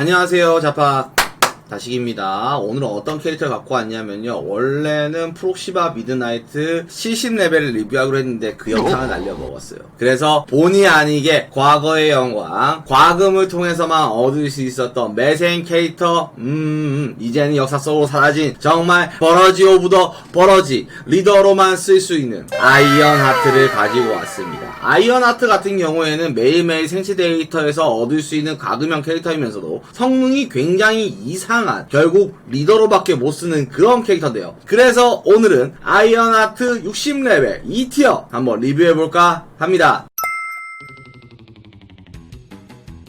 안녕하세요 자파 다식입니다. 오늘은 어떤 캐릭터를 갖고 왔냐면요. 원래는 프록시바 미드나이트 70레벨을 리뷰하기로 했는데 그 영상을 날려먹었어요. 그래서 본의 아니게 과거의 영광 과금을 통해서만 얻을 수 있었던 매생 캐릭터 음 이제는 역사 속으로 사라진 정말 버러지 오브 더 버러지 리더로만 쓸 수 있는 아이언 하트를 가지고 왔습니다. 아이언 하트 같은 경우에는 매일매일 생체 데이터에서 얻을 수 있는 과금형 캐릭터이면서도 성능이 굉장히 이상 한 결국 리더로밖에 못 쓰는 그런 캐릭터인데요. 그래서 오늘은 아이언 하트 60레벨 2티어 한번 리뷰해볼까 합니다.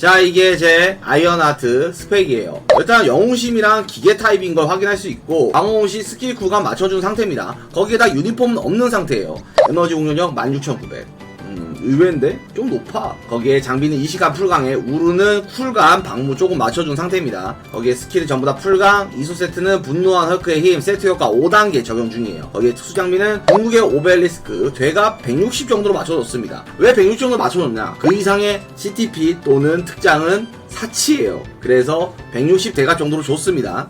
자 이게 제 아이언 하트 스펙이에요 일단 영웅심이랑 기계 타입인 걸 확인할 수 있고 방어시 스킬 구간 맞춰준 상태입니다 거기에다 유니폼은 없는 상태예요 에너지 공격력 16900 음, 의외인데? 좀 높아. 거기에 장비는 이시간 풀강에 우르는 쿨감 방무 조금 맞춰준 상태입니다. 거기에 스킬이 전부 다 풀강, 이소 세트는 분노한 헐크의 힘 세트 효과 5단계 적용 중이에요. 거기에 특수 장비는 궁극의 오벨리스크, 되갑 160 정도로 맞춰줬습니다. 왜 160 정도 맞춰줬냐? 그 이상의 CTP 또는 특장은 사치예요. 그래서 160 대갑 정도로 줬습니다.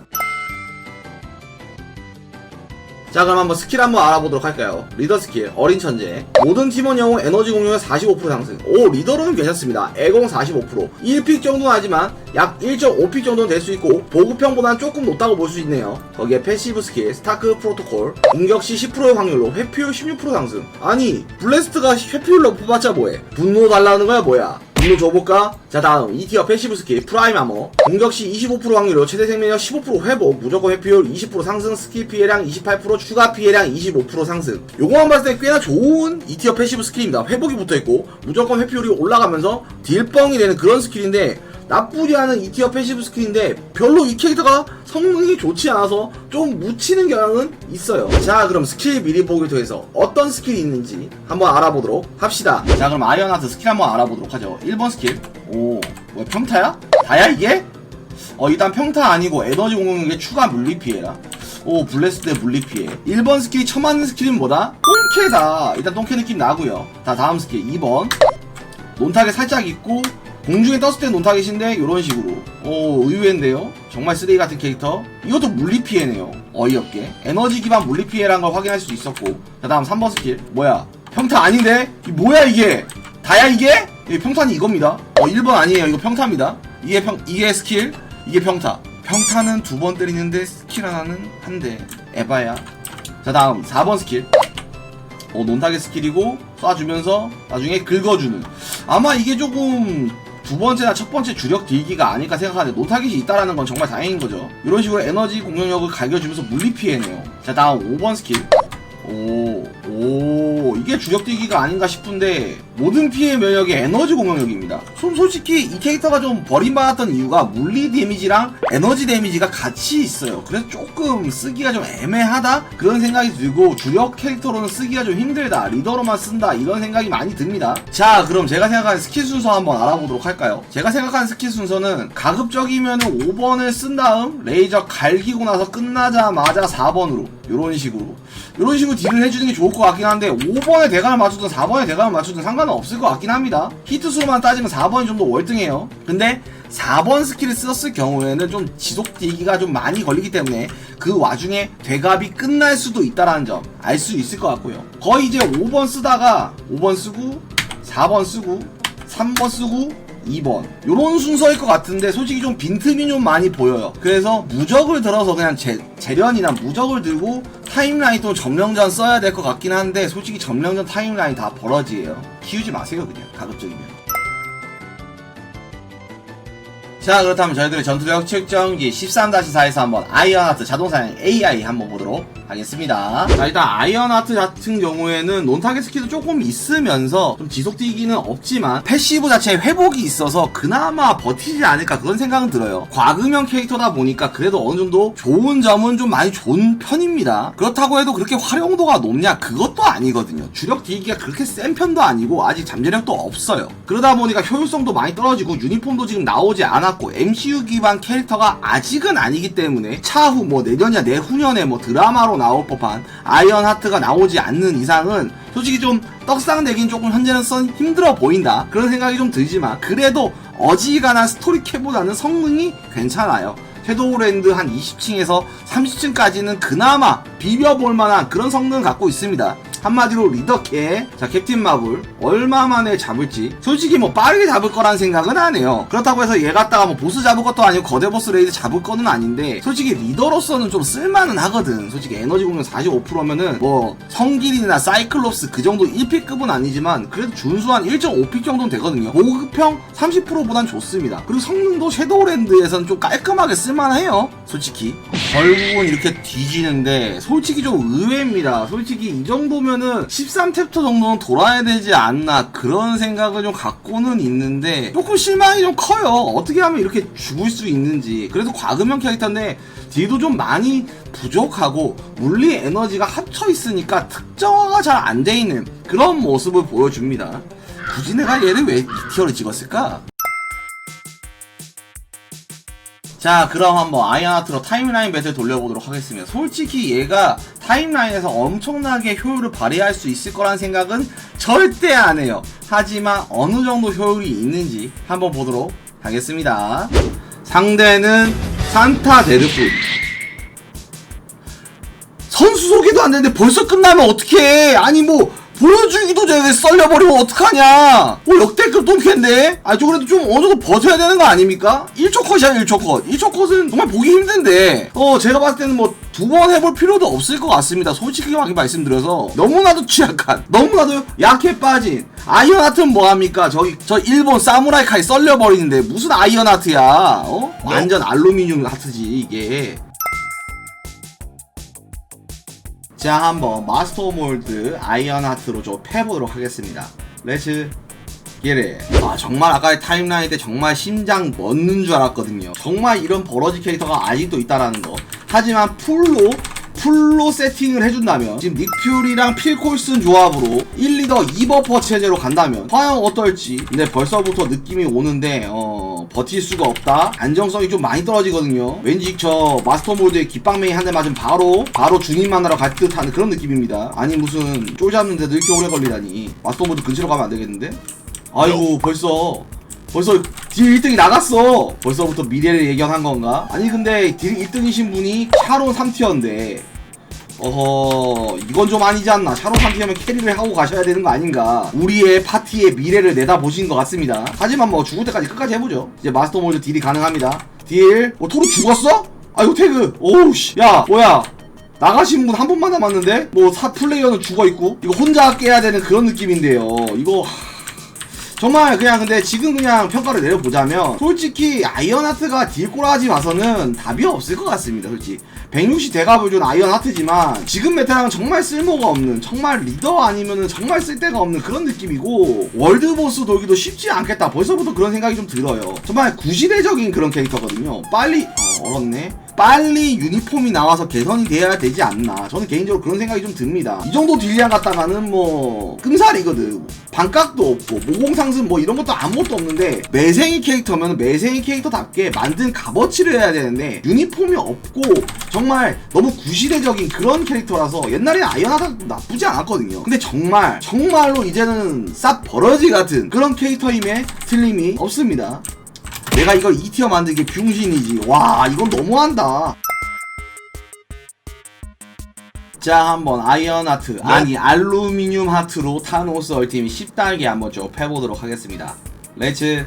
자 그럼 한번 스킬 한번 알아보도록 할까요? 리더 스킬 어린 천재. 모든 팀원 영웅 에너지 공격력 45% 상승. 오 리더로는 괜찮습니다. 애공 45% 1픽 정도는 하지만 약 1.5픽 정도는 될 수 있고 보급형보다는 조금 높다고 볼 수 있네요. 거기에 패시브 스킬 스타크 프로토콜. 공격 시 10%의 확률로 회피율 16% 상승. 아니 블래스트가 회피율 높아봤자 뭐해? 분노 달라는 거야 뭐야 분노 줘볼까? 자 다음. 2티어 패시브 스킬 프라임 아머 공격 시 25% 확률로 최대 생명력 15% 회복. 무조건 회피율 20% 상승. 스킬 피해량 28% 추가 피해량 25% 상승. 요거만 봤을 때 꽤나 좋은 2티어 패시브 스킬입니다. 회복이 붙어있고 무조건 회피율이 올라가면서 딜뻥이 되는 그런 스킬인데 나쁘지 않은 2티어 패시브 스킬인데 별로 이 캐릭터가 성능이 좋지 않아서 좀 묻히는 경향은 있어요. 자 그럼 스킬 미리 보기를 통해서 어떤 스킬이 있는지 한번 알아보도록 합시다. 자 그럼 아이언하트 스킬 한번 알아보도록 하죠. 1번 스킬. 오 뭐야 평타야? 다야 이게? 어 일단 평타 아니고 에너지 공격력에 추가 물리 피해라. 오 블레스드 물리 피해. 1번 스킬이 처음 맞는 스킬은 뭐다? 똥캐다. 일단 똥캐 느낌 나고요. 자 다음 스킬. 2번. 논타겟 살짝 있고 공중에 떴을 때 논타겟인데 이런 식으로. 오 의외인데요? 정말 쓰레기 같은 캐릭터. 이것도 물리 피해네요. 어이없게. 에너지 기반 물리 피해라는 걸 확인할 수 있었고. 자 다음 3번 스킬. 뭐야? 평타 아닌데? 이 뭐야 이게? 다야 이게? 이 평타는 이겁니다. 어 1번 아니에요. 이거 평타입니다. 이게 평 이게 스킬 이게 평타. 평타는 두 번 때리는데 스킬 하나는 한 대. 에바야. 자 다음 4번 스킬. 어, 논타겟 스킬이고 쏴주면서 나중에 긁어주는. 아마 이게 조금 두 번째나 첫 번째 주력 딜기가 아닐까 생각하는데 논타겟이 있다라는 건 정말 다행인 거죠. 이런 식으로 에너지 공격력을 갈겨주면서 물리 피해네요. 자 다음 5번 스킬. 오, 오, 이게 주력 딜기가 아닌가 싶은데 모든 피해 면역이 에너지 공격력입니다. 좀 솔직히 이 캐릭터가 좀 버림받았던 이유가 물리 데미지랑 에너지 데미지가 같이 있어요. 그래서 조금 쓰기가 좀 애매하다 그런 생각이 들고 주력 캐릭터로는 쓰기가 좀 힘들다 리더로만 쓴다 이런 생각이 많이 듭니다. 자, 그럼 제가 생각하는 스킬 순서 한번 알아보도록 할까요? 제가 생각하는 스킬 순서는 가급적이면은 5번을 쓴 다음 레이저 갈기고 나서 끝나자마자 4번으로 이런 식으로 이런 식으로 딜을 해주는 게 좋을 것 같긴 한데 5번에 대관을 맞추든 4번에 대관을 맞추든 상관 은 없을 것 같긴 합니다. 히트 수만 따지면 4번이 좀 더 월등해요. 근데 4번 스킬을 썼을 경우에는 좀 지속 딜기가 좀 많이 걸리기 때문에 그 와중에 되갑이 끝날 수도 있다라는 점 알 수 있을 것 같고요. 거의 이제 5번 쓰다가 5번 쓰고 4번 쓰고 3번 쓰고 2번. 요런 순서일 것 같은데 솔직히 좀 빈틈이 좀 많이 보여요. 그래서 무적을 들어서 그냥 재, 재련이나 무적을 들고 타임라인 또 점령전 써야 될 것 같긴 한데 솔직히 점령전 타임라인 다 버러지예요. 키우지 마세요 그냥. 가급적이면. 자 그렇다면 저희들의 전투력 측정기 13-4에서 한번 아이언하트 자동사냥 AI 한번 보도록 하겠습니다. 자 일단 아이언하트 같은 경우에는 논타겟 스킬도 조금 있으면서 좀 지속 뛰기는 없지만 패시브 자체에 회복이 있어서 그나마 버티지 않을까 그런 생각은 들어요. 과금형 캐릭터다 보니까 그래도 어느 정도 좋은 점은 좀 많이 좋은 편입니다. 그렇다고 해도 그렇게 활용도가 높냐? 그것도 아니거든요. 주력 딜기가 그렇게 센 편도 아니고 아직 잠재력도 없어요. 그러다 보니까 효율성도 많이 떨어지고 유니폼도 지금 나오지 않았고 MCU 기반 캐릭터가 아직은 아니기 때문에 차후 뭐 내년이나 내후년에 뭐 드라마로 나올 법한 아이언 하트가 나오지 않는 이상은 솔직히 좀 떡상되긴 조금 현재는 선 힘들어 보인다 그런 생각이 좀 들지만 그래도 어지간한 스토리캐보다는 성능이 괜찮아요 섀도우랜드 한 20층에서 30층까지는 그나마 비벼볼 만한 그런 성능을 갖고 있습니다. 한마디로 리더캐 자 캡틴 마블 얼마 만에 잡을지 솔직히 뭐 빠르게 잡을 거란 생각은 안 해요. 그렇다고 해서 얘 갖다가 뭐 보스 잡을 것도 아니고 거대 보스 레이드 잡을 거는 아닌데 솔직히 리더로서는 좀 쓸만은 하거든. 솔직히 에너지 공격 45%면은 뭐 성길이나 사이클롭스 그 정도 1픽급은 아니지만 그래도 준수한 1.5픽 정도는 되거든요. 보급형 30%보단 좋습니다. 그리고 성능도 섀도우랜드에선 좀 깔끔하게 쓸만해요. 솔직히 결국은 이렇게 뒤지는데 솔직히 좀 의외입니다. 솔직히 이 정도면은 13챕터 정도는 돌아야 되지 않나 그런 생각을 좀 갖고는 있는데 조금 실망이 좀 커요. 어떻게 하면 이렇게 죽을 수 있는지. 그래도 과금형 캐릭터인데 딜도 좀 많이 부족하고 물리 에너지가 합쳐 있으니까 특정화가 잘 안 돼 있는 그런 모습을 보여줍니다. 굳이 내가 얘를 왜 이티어를 찍었을까? 자 그럼 한번 아이아트로 타임라인 배틀 돌려보도록 하겠습니다. 솔직히 얘가 타임라인에서 엄청나게 효율을 발휘할 수 있을 거란 생각은 절대 안 해요. 하지만 어느 정도 효율이 있는지 한번 보도록 하겠습니다. 상대는 산타 데르프 선수 소개도 안 되는데 벌써 끝나면 어떡해? 아니 뭐 보여주기도 전에 썰려버리면 어떡하냐? 뭐 역대급 똥캔데 아저 그래도 좀 어느 정도 버텨야 되는 거 아닙니까? 1초 컷이야 1초 컷. 1초 컷은 정말 보기 힘든데. 어 제가 봤을 때는 뭐 두 번 해볼 필요도 없을 것 같습니다. 솔직하게 말씀드려서. 너무나도 취약한 너무나도 약해 빠진 아이언 하트는 뭐합니까? 저기 저 일본 사무라이 칼이 썰려버리는데 무슨 아이언 하트야? 어? 완전 알루미늄 하트지 이게 자 한번 마스터 몰드 아이언 하트로 좀 패보도록 하겠습니다. 레츠 기레 아 정말 아까의 타임라인 때 정말 심장 멎는 줄 알았거든요. 정말 이런 버러지 캐릭터가 아직도 있다라는 거. 하지만 풀로 풀로 세팅을 해준다면 지금 닉퓨리랑 필콜슨 조합으로 1, 2더 2버퍼 체제로 간다면 과연 어떨지 근데 벌써부터 느낌이 오는데 어 버틸 수가 없다. 안정성이 좀 많이 떨어지거든요. 왠지 저 마스터 몰드의 깃방맹이 한 대 맞으면 바로 바로 주님 만나러 갈 듯한 그런 느낌입니다. 아니 무슨 쫄 잡는데도 이렇게 오래 걸리다니. 마스터 몰드 근처로 가면 안 되겠는데? 아이고 벌써 벌써 딜 1등이 나갔어. 벌써부터 미래를 예견한 건가? 아니 근데 딜 1등이신 분이 샤론 3티어인데. 어허 이건 좀 아니지 않나? 샤론 3티어면 캐리를 하고 가셔야 되는 거 아닌가? 우리의 파티의 미래를 내다보신 것 같습니다. 하지만 뭐 죽을 때까지 끝까지 해보죠. 이제 마스터 몰드 딜이 가능합니다. 딜. 어, 토르 죽었어? 아이고 태그. 오우씨. 야 뭐야? 나가신 분 한 분만 남았는데? 뭐 사 플레이어는 죽어 있고? 이거 혼자 깨야 되는 그런 느낌인데요. 이거 하... 정말 그냥 근데 지금 그냥 평가를 내려보자면 솔직히 아이언하트가 딜꼬라지 와서는 답이 없을 것 같습니다 솔직히. 160 대갑을 준 아이언하트지만 지금 메타랑은 정말 쓸모가 없는 정말 리더 아니면은 정말 쓸데가 없는 그런 느낌이고 월드보스 돌기도 쉽지 않겠다. 벌써부터 그런 생각이 좀 들어요. 정말 구시대적인 그런 캐릭터거든요. 빨리 어, 얼었네 빨리 유니폼이 나와서 개선이 돼야 되지 않나. 저는 개인적으로 그런 생각이 좀 듭니다. 이 정도 딜량 갖다가는 뭐 끔살이거든. 반각도 없고 모공상승 뭐 이런 것도 아무것도 없는데 매생이 캐릭터면 매생이 캐릭터답게 만든 값어치를 해야 되는데 유니폼이 없고 정말 너무 구시대적인 그런 캐릭터라서 옛날에 아이언하다 나쁘지 않았거든요. 근데 정말 정말로 이제는 쌉 버러지 같은 그런 캐릭터임에 틀림이 없습니다 내가 이걸 2티어 만들기 병신이지. 와 이건 너무한다. 자 한번 아이언 하트. 아니 알루미늄 하트로 타노스 얼티밋 10단계 한번 좀 해보도록 하겠습니다. 렛츠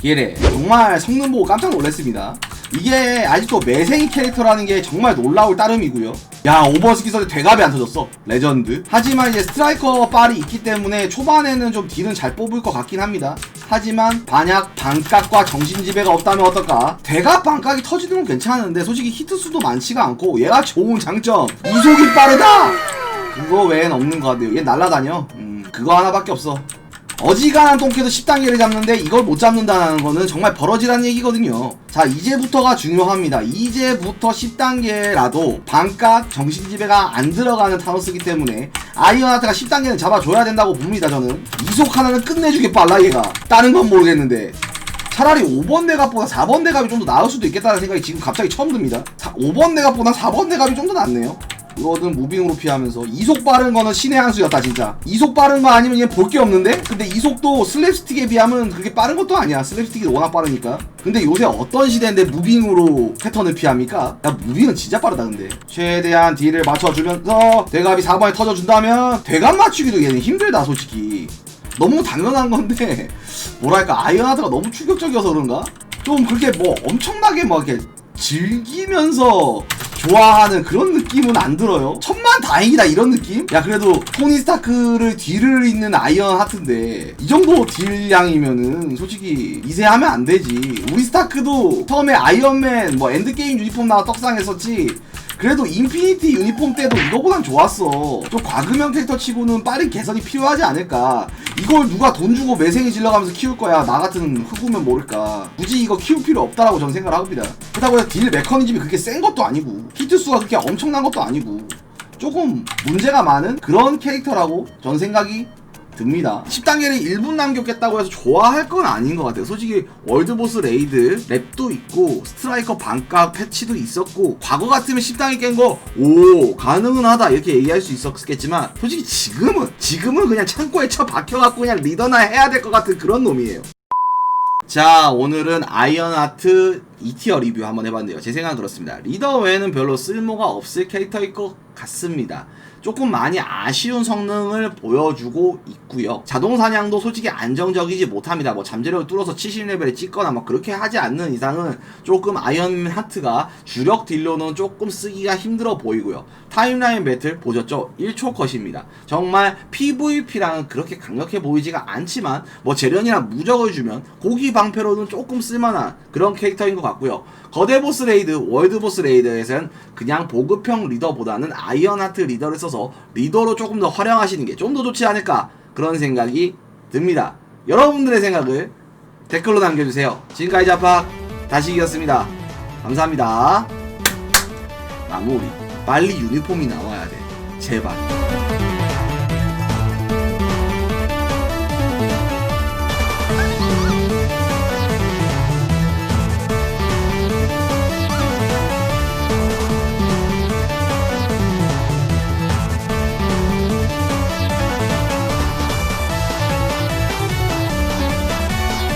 기레 정말 성능 보고 깜짝 놀랐습니다. 이게 아직도 매생이 캐릭터라는 게 정말 놀라울 따름이고요. 야 오버스키 선수 대갑이 안 터졌어. 레전드. 하지만 이제 스트라이커 빨이 있기 때문에 초반에는 좀 딜은 잘 뽑을 것 같긴 합니다 하지만 반약 반각과 정신지배가 없다면 어떨까? 대갑 반각이 터지는 건 괜찮은데 솔직히 히트수도 많지가 않고 얘가 좋은 장점. 이속이 빠르다! 그거 외엔 없는 것 같아요. 얘 날라다녀. 음 그거 하나밖에 없어 어지간한 똥개도 10단계를 잡는데 이걸 못 잡는다는 거는 정말 버러지라는 얘기거든요. 자, 이제부터가 중요합니다. 이제부터 10단계라도 반값 정신지배가 안 들어가는 타노스기 때문에 아이언하트가 10단계는 잡아줘야 된다고 봅니다, 저는. 이속 하나는 끝내주게 빨라, 얘가. 다른 건 모르겠는데. 차라리 5번 내갑보다 4번 내갑이 좀 더 나을 수도 있겠다는 생각이 지금 갑자기 처음 듭니다. 5번 내갑보다 4번 내갑이 좀 더 낫네요. 이거는 무빙으로 피하면서 이속 빠른 거는 신의 한 수였다 진짜 이속 빠른 거 아니면 얘 볼 게 없는데? 근데 이속도 슬랩스틱에 비하면 그렇게 빠른 것도 아니야 슬랩스틱이 워낙 빠르니까 근데 요새 어떤 시대인데 무빙으로 패턴을 피합니까? 야 무빙은 진짜 빠르다 근데 최대한 딜을 맞춰주면서 대갑이 4번에 터져준다면 대갑 맞추기도 얘는 힘들다 솔직히 너무 당연한 건데 뭐랄까 아이언하드가 너무 충격적이어서 그런가? 좀 그렇게 뭐 엄청나게 막 이렇게 즐기면서 좋아하는 그런 느낌은 안 들어요. 천만 다행이다 이런 느낌? 야 그래도 토니 스타크를 뒤를 잇는 아이언 하트인데 이 정도 딜량이면은 솔직히 미세하면 안 되지. 우리 스타크도 처음에 아이언맨 뭐 엔드게임 유니폼 나와 떡상했었지. 그래도 인피니티 유니폼 때도 이거보단 좋았어. 좀 과금형 캐릭터 치고는 빠른 개선이 필요하지 않을까. 이걸 누가 돈 주고 매생이 질러가면서 키울 거야. 나 같은 흑우면 모를까. 굳이 이거 키울 필요 없다라고 저는 생각을 합니다. 그렇다고 해서 딜 메커니즘이 그렇게 센 것도 아니고, 히트 수가 그렇게 엄청난 것도 아니고, 조금 문제가 많은 그런 캐릭터라고 저는 생각이 듭니다. 10단계를 1분 남겼겠다고 해서 좋아할 건 아닌 것 같아요. 솔직히 월드보스 레이드 랩도 있고 스트라이커 반각 패치도 있었고 과거 같으면 10단계 깬 거 오 가능은 하다 이렇게 얘기할 수 있었겠지만 솔직히 지금은 지금은 그냥 창고에 쳐 박혀갖고 그냥 리더나 해야 될 것 같은 그런 놈이에요. 자 오늘은 아이언하트 2티어 리뷰 한번 해봤는데요. 제 생각은 그렇습니다. 리더 외에는 별로 쓸모가 없을 캐릭터일 것 같습니다. 조금 많이 아쉬운 성능을 보여주고 있고요. 자동 사냥도 솔직히 안정적이지 못합니다. 뭐 잠재력을 뚫어서 70레벨에 찍거나 뭐 그렇게 하지 않는 이상은 조금 아이언 하트가 주력 딜로는 조금 쓰기가 힘들어 보이고요. 타임라인 배틀 보셨죠? 1초 컷입니다. 정말 PVP랑은 그렇게 강력해 보이지가 않지만 뭐 재련이나 무적을 주면 고기 방패로는 조금 쓸만한 그런 캐릭터인 것 같고요. 거대 보스 레이드, 월드 보스 레이드에서는 그냥 보급형 리더보다는 아이언하트 리더를 써서 리더로 조금 더 활용하시는 게 좀 더 좋지 않을까 그런 생각이 듭니다. 여러분들의 생각을 댓글로 남겨주세요. 지금까지 자팍 다시 이겼습니다. 감사합니다. 마무리. 빨리 유니폼이 나와야 돼. 제발.